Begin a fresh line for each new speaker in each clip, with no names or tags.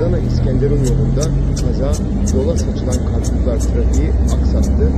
Adana İskenderun yolunda kaza yola saçılan karpuzlar trafiği aksattı.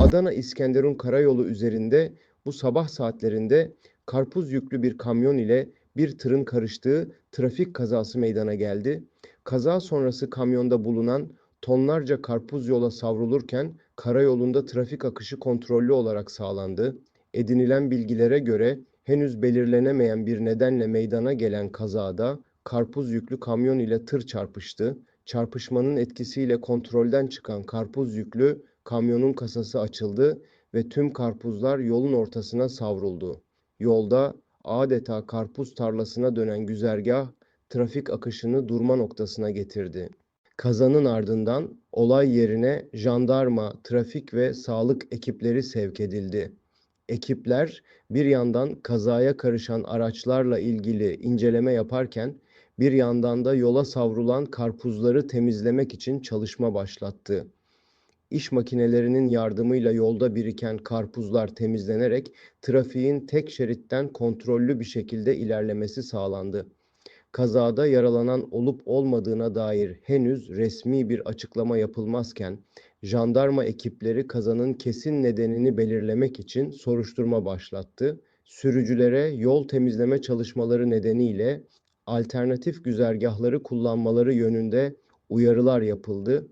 Adana İskenderun karayolu üzerinde bu sabah saatlerinde karpuz yüklü bir kamyon ile bir tırın karıştığı trafik kazası meydana geldi. Kaza sonrası kamyonda bulunan tonlarca karpuz yola savrulurken karayolunda trafik akışı kontrollü olarak sağlandı. Edinilen bilgilere göre henüz belirlenemeyen bir nedenle meydana gelen kazada karpuz yüklü kamyon ile tır çarpıştı. Çarpışmanın etkisiyle kontrolden çıkan karpuz yüklü kamyonun kasası açıldı ve tüm karpuzlar yolun ortasına savruldu. Yolda adeta karpuz tarlasına dönen güzergah trafik akışını durma noktasına getirdi. Kazanın ardından olay yerine jandarma, trafik ve sağlık ekipleri sevk edildi. Ekipler bir yandan kazaya karışan araçlarla ilgili inceleme yaparken bir yandan da yola savrulan karpuzları temizlemek için çalışma başlattı. İş makinelerinin yardımıyla yolda biriken karpuzlar temizlenerek trafiğin tek şeritten kontrollü bir şekilde ilerlemesi sağlandı. Kazada yaralanan olup olmadığına dair henüz resmi bir açıklama yapılmazken jandarma ekipleri kazanın kesin nedenini belirlemek için soruşturma başlattı. Sürücülere yol temizleme çalışmaları nedeniyle alternatif güzergahları kullanmaları yönünde uyarılar yapıldı.